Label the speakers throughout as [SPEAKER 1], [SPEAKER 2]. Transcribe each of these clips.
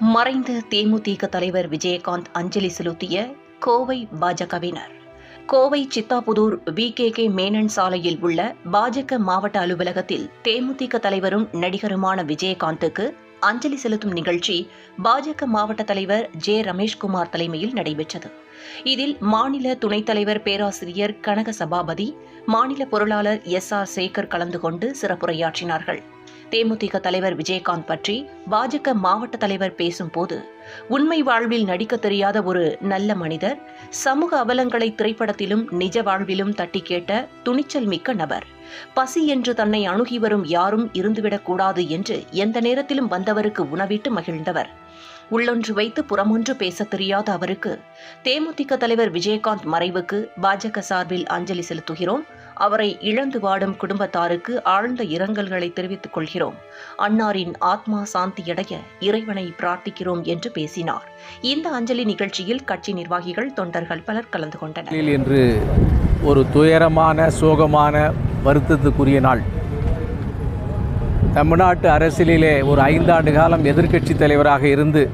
[SPEAKER 1] மறைந்த தேமுதிக தலைவர் விஜயகாந்த் அஞ்சலி செலுத்திய கோவை பாஜகவினர். Kovai Siddhapudur V K K Menon சாலையில் உள்ள பாஜக மாவட்ட அலுவலகத்தில் தேமுதிக தலைவரும் நடிகருமான விஜயகாந்துக்கு அஞ்சலி செலுத்தும் நிகழ்ச்சி பாஜக மாவட்ட தலைவர் ஜே ரமேஷ்குமார் தலைமையில் நடைபெற்றது. இதில் மாநில துணைத் தலைவர் பேராசிரியர் கனக சபாபதி மாநில பொருளாளர் எஸ் ஆர் சேகர் கலந்து கொண்டு சிறப்புரையாற்றினார்கள். தேமுதிக தலைவர் விஜயகாந்த் பற்றி பாஜக மாவட்ட தலைவர் பேசும்போது உண்மை வாழ்வில் நடிக்க தெரியாத ஒரு நல்ல மனிதர் சமூக அவலங்களை திரைப்படத்திலும் நிஜ வாழ்விலும் தட்டி கேட்ட துணிச்சல் மிக்க நபர். பசி என்று தன்னை அணுகி வரும் யாரும் இருந்துவிடக் கூடாது என்று எந்த நேரத்திலும் வந்தவருக்கு உணவிட்டு மகிழ்ந்தவர். உள்ளொன்று வைத்து புறமொன்று பேசத் தெரியாத அவருக்கு தேமுதிக தலைவர் விஜயகாந்த் மறைவுக்கு பாஜக சார்பில் அஞ்சலி செலுத்துகிறோம். அவரை இழந்து வாடும் குடும்பத்தாருக்கு ஆழ்ந்த இரங்கல்களை தெரிவித்துக் கொள்கிறோம். அன்னாரின் ஆத்மா சாந்தியடைய இறைவனை பிரார்த்திக்கிறோம் என்று பேசினார். இந்த அஞ்சலி நிகழ்ச்சியில் கட்சி நிர்வாகிகள் தொண்டர்கள் பலர் கலந்து கொண்டனர்.
[SPEAKER 2] என்று ஒரு துயரமான சோகமான வருத்தத்துக்குரிய நாள். தமிழ்நாட்டு அரசியலிலே ஒரு ஐந்தாண்டு காலம் எதிர்க்கட்சி தலைவராக இருந்து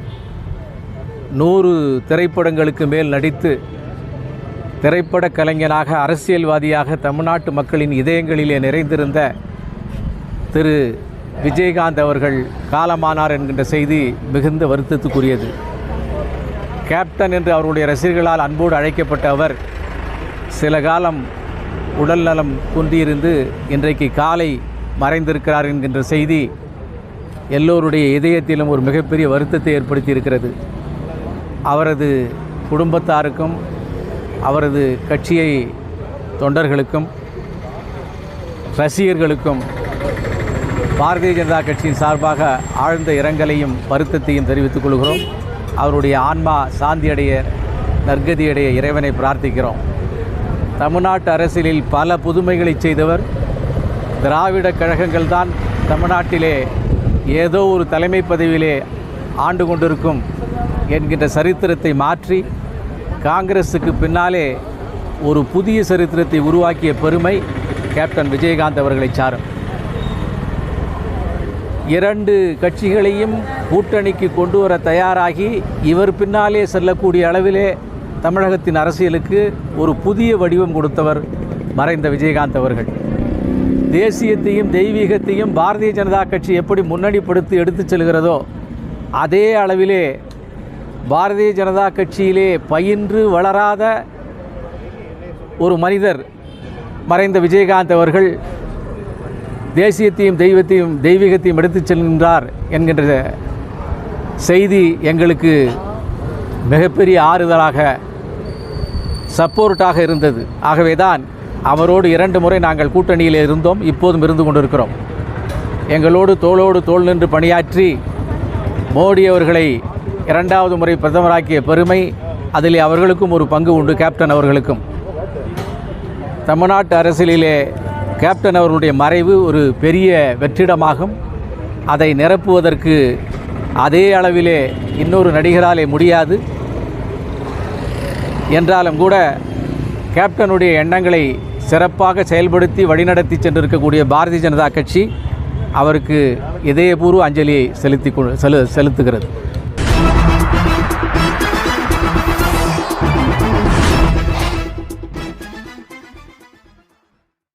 [SPEAKER 2] நூறு திரைப்படங்களுக்கு மேல் நடித்து திரைப்பட கலைஞனாக அரசியல்வாதியாக தமிழ்நாட்டு மக்களின் இதயங்களிலே நிறைந்திருந்த திரு விஜயகாந்த் அவர்கள் காலமானார் என்கின்ற செய்தி மிகுந்த வருத்தத்துக்குரியது. கேப்டன் என்று அவருடைய ரசிகர்களால் அன்போடு அழைக்கப்பட்ட அவர் சில காலம் உடல்நலம் குன்றியிருந்து இன்றைக்கு காலை மறைந்திருக்கிறார் என்கின்ற செய்தி எல்லோருடைய இதயத்திலும் ஒரு மிகப்பெரிய வருத்தத்தை ஏற்படுத்தி இருக்கிறது அவரது குடும்பத்தாருக்கும் அவரது கட்சியை தொண்டர்களுக்கும் ரசிகர்களுக்கும் பாரதிய ஜனதா கட்சியின் சார்பாக ஆழ்ந்த இரங்கலையும் வருத்தத்தையும் தெரிவித்துக் கொள்கிறோம். அவருடைய ஆன்மா சாந்தியடைய நற்கதியடைய இறைவனை பிரார்த்திக்கிறோம். தமிழ்நாட்டு அரசியலில் பல புதுமைகளை செய்தவர். திராவிட கழகங்கள் தான் தமிழ்நாட்டிலே ஏதோ ஒரு தலைமை பதவியிலே ஆண்டு கொண்டிருக்கும் என்கின்ற சரித்திரத்தை மாற்றி காங்கிரஸுக்கு பின்னாலே ஒரு புதிய சரித்திரத்தை உருவாக்கிய பெருமை கேப்டன் விஜயகாந்த் அவர்களை சாரும். இரண்டு கட்சிகளையும் கூட்டணிக்கு கொண்டு வர தயாராகி இவர் பின்னாலே செல்லக்கூடிய அளவிலே தமிழகத்தின் அரசியலுக்கு ஒரு புதிய வடிவம் கொடுத்தவர் மறைந்த விஜயகாந்த் அவர்கள். தேசியத்தையும் தெய்வீகத்தையும் பாரதிய ஜனதா கட்சி எப்படி முன்னணிப்படுத்தி எடுத்துச் செல்கிறதோ அதே அளவிலே பாரதிய ஜனதா கட்சியிலே பயின்று வளராத ஒரு மனிதர் மறைந்த விஜயகாந்த் அவர்கள் தேசியத்தையும் தெய்வத்தையும் தெய்வீகத்தையும் எடுத்துச் செல்கின்றார் என்கின்ற செய்தி எங்களுக்கு மிகப்பெரிய ஆறுதலாக சப்போர்ட்டாக இருந்தது. ஆகவே தான் அவரோடு இரண்டு முறை நாங்கள் கூட்டணியில் இருந்தோம் இப்போதும் இருந்து கொண்டிருக்கிறோம். எங்களோடு தோளோடு தோள் நின்று பணியாற்றி மோடி அவர்களை இரண்டாவது முறை பிரதமராக்கிய பெருமை அதில் அவர்களுக்கும் ஒரு பங்கு உண்டு கேப்டன் அவர்களுக்கும். தமிழ்நாட்டு அரசியலிலே கேப்டன் அவர்களுடைய மறைவு ஒரு பெரிய வெற்றிடமாகும். அதை நிரப்புவதற்கு அதே அளவிலே இன்னொரு நடிகராலே முடியாது. என்றாலும் கூட கேப்டனுடைய எண்ணங்களை சிறப்பாக செயல்படுத்தி வழிநடத்தி சென்றிருக்கக்கூடிய பாரதிய ஜனதா கட்சி அவருக்கு இதயபூர்வ அஞ்சலியை செலுத்தி செலு செலுத்துகிறது.